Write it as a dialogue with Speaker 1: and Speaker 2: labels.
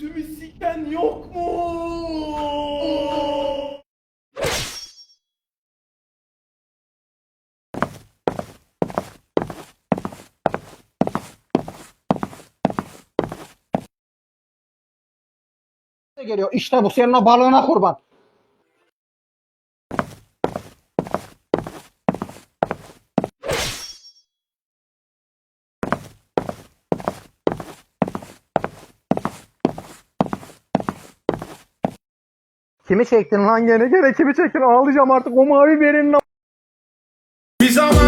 Speaker 1: götümü siken yok mu? geliyor. İşte bu senin balığına kurban. Kimi çektin lan gene? Gene kimi çektin? Ağlayacağım artık. O mavi berinin
Speaker 2: Bir zamanlar